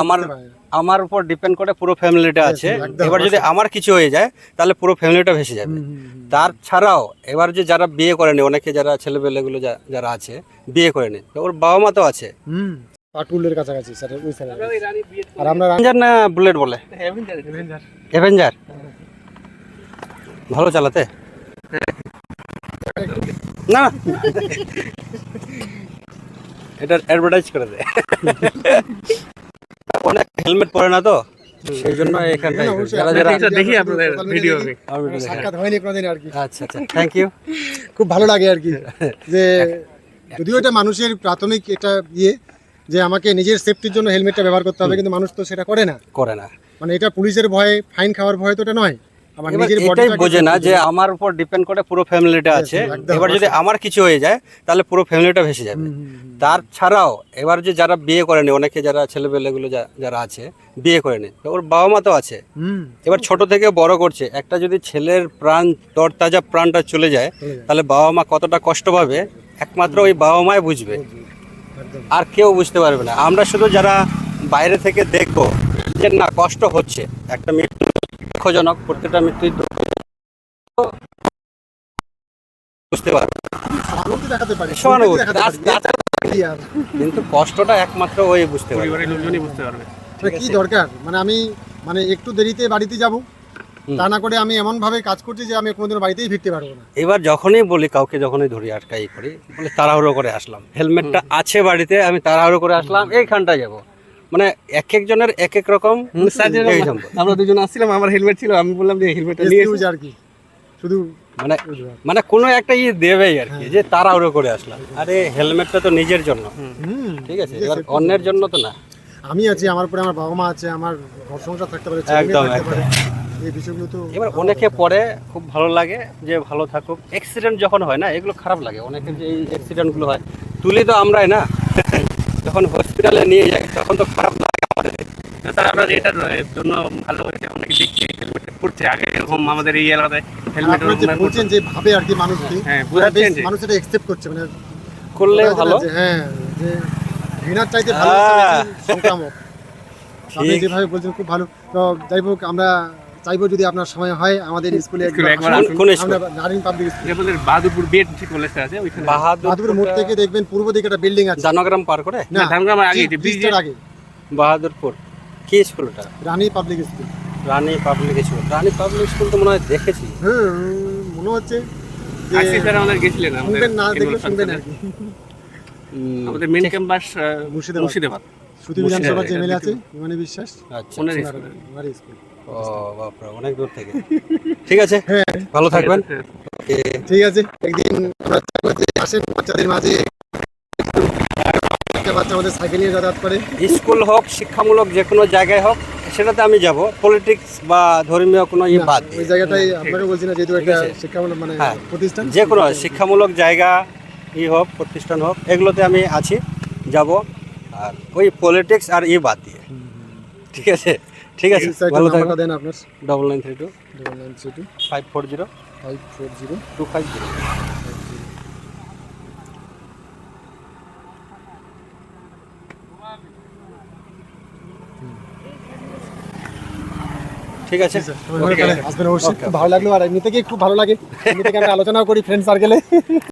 আমার আমার উপর ডিপেন্ড করে পুরো ফ্যামিলিটা আছে। এবার যদি আমার কিছু হয়ে যায় তাহলে পুরো ফ্যামিলিটা ভেসে যাবে। তার ছাড়াও এবার যে যারা বিয়ে করেনি অনেকে যারা ছেলেপেলেগুলো যা- যারা আছে বিয়ে করেনি তো ওর বাবা মা তো আছে। হুম পাটুলের কাছাকাছি স্যার ওই স্যার আর আমরা অ্যাভেঞ্জার না বুলেট বলে? অ্যাভেঞ্জার ভালো চালাতে? না। এটা অ্যাডভার্টাইজ করে দেয় অনেক হেলমেট পরে না তো? সেই জন্য এখানটায় যারা যারা দেখি আপনাদের ভিডিও আমার video দেখে। সাক্ষাৎ হয়নি কোনোদিন আর কি। আচ্ছা আচ্ছা। থ্যাংক ইউ খুব ভালো লাগে আর কি। যে যদিও এটা মানুষের প্রাথমিক এটা ইয়ে যে আমাকে নিজের সেফটির জন্য হেলমেটটা ব্যবহার করতে হবে কিন্তু মানুষ তো সেটা করে না। করে না। মানে এটা পুলিশের ভয়ে ফাইন খাওয়ার ভয় তো এটা নয়। আমার নিজের এটাই বোঝে না যে আমার উপর ডিপেন্ড করে পুরো ফ্যামিলিটা আছে। এবার যদি আমার কিছু হয়ে যায় তাহলে পুরো ফ্যামিলিটা ভেসে যাবে। তার ছাড়াও এবার যে যারা বিয়ে করেনি অনেকে যারা ছেলেপেলেগুলো যারা আছে বিয়ে করেনি ওর বাবা মা তো আছে। এবার ছোট থেকে বড় করছে একটা যদি ছেলের প্রাণ তরতাজা প্রাণটা চলে যায় তাহলে বাবা মা কতটা কষ্ট পাবে একমাত্র ওই বাবা মাই বুঝবে আর কেউ বুঝতে পারবে না। আমরা শুধু যারা বাইরে থেকে দেখব যে না কষ্ট হচ্ছে। একটা মৃত্যু দুঃখজনক প্রত্যেকটা মৃত্যুই বুঝতে পারবে? কিন্তু কষ্টটা একমাত্র ওই বুঝতে পারবে। লোকজনই বুঝতে পারবে। মানে কি দরকার? মানে আমি মানে একটু দেরিতে বাড়িতে যাব। তা না করে আমি এমন ভাবে কাজ করছি যে আমি কোনোদিন বাড়িতেই ফিরতে পারব না। এবার যখনই বলি কাউকে যখনই ধরি আটকাই করি বলে তাড়াহুড়ো করে আসলাম। হেলমেটটা আছে বাড়িতে আমি তাড়াহুড়ো করে আসলাম এইখানটা যাব। মানে এক একজনের এক এক রকম আমরা দুজন আসছিলাম আমার হেলমেট ছিল আমি বললাম যে হেলমেটটা নিয়ে আর কি। শুধু মানে মানে কোনো একটা ইয়ে দেবেই আর কি যে তারা তাড়াহুড়ো করে আসলাম আরে হেলমেটটা তো নিজের জন্য। হুম। ঠিক আছে এবার অন্যের জন্য। তো না। আমি আছি আমার পরে আমার বাবা মা আছে আমার ঘর সংসার থাকতে পারে একদম, এই বিষয়গুলো তো এবার অনেকে পরে খুব ভালো লাগে যে ভালো থাকুক। অ্যাক্সিডেন্ট যখন হয় না এগুলো খারাপ লাগে। অনেকের যে এই অ্যাক্সিডেন্টগুলো হয় তুলি তো আমরাই না। যখন হসপিটালে নিয়ে যাই তখন তো খারাপ লাগে আমাদের। স্যার আমরা এটার জন্য ভালো হয়েছে অনেকে দেখছি হেলমেট পড়ছে আগে এরকম আমাদের এই এলাকায় হেলমেট আপনারা বলছেন যে ভাবে আর কি মানুষ কি হ্যাঁ, বোঝাচ্ছেন মানুষ এটা একসেপ্ট করছে মানে করলে যায় ভালো। হ্যাঁ যে ঘৃণার চাইতে ভালো। সংক্রামক। আপনি যেভাবে বলছেন খুব ভালো। তো যাই হোক আমরা চাইব যদি আপনার সময় হয় আমাদের স্কুলে স্কুলে school? Narin public school Bahadurpur BEd কলেজটা আছে ওইখানে। বাহাদুর মোড় থেকে দেখবেন পূর্ব দিকে একটা বিল্ডিং আছে। জানগ্রাম পার করে? না ধানগ্রামের আগে ব্রিজের আগে। বাহাদুরপুর। কি স্কুলটা Rani public school Rani public school Rani public school তো মনে হয় দেখেছি। হ্যাঁ মনে হচ্ছে আমাদের গেছিলেন শুনবেন না দেখলে annual শুনবেন আর function-এ। কি। আমাদের মেন ক্যাম্পাস মুর্শিদাবাদ। মুর্শিদাবাদ সুতি বিধানসভার যে এমএলএ আছে ইমানি বিশ্বাস? আচ্ছা। ওনার স্কুলে। ও বাপরে অনেক দূর থেকে। ঠিক আছে? ভালো থাকবেন। হ্যাঁ। ঠিক আছে। একদিন আসেন বাচ্চাদের মাঝে বাচ্চা আমাদের সাইকেল নিয়ে যাতায়াত করে। স্কুল হোক শিক্ষামূলক যে কোনো জায়গায় হোক সেটাতে আমি যাব। পলিটিক্স বা ধর্মীয় কোনো ইয়ে বাদ ওই দিয়ে জায়গাটাই আপনাকে বলছি না যেহেতু একটা শিক্ষামূলক মানে হ্যাঁ। প্রতিষ্ঠান। যে কোনো শিক্ষামূলক জায়গা ই হোক প্রতিষ্ঠান হোক এগুলোতে আমি আছি যাব। আর ওই পলিটিক্স আর ই বাদ দিয়ে। ঠিক আছে? ঠিক আছে ভালো থাকবেন। দেন আপনার। Double nine three two double nine three two five four zero five four zero two five zero ঠিক আছে? আসবেন অবশ্যই। ভালো লাগল। আর এমনিতে থেকেই খুব ভালো লাগে? এমনি থেকে আমরা আলোচনাও করি ফ্রেন্ড সার্কেলে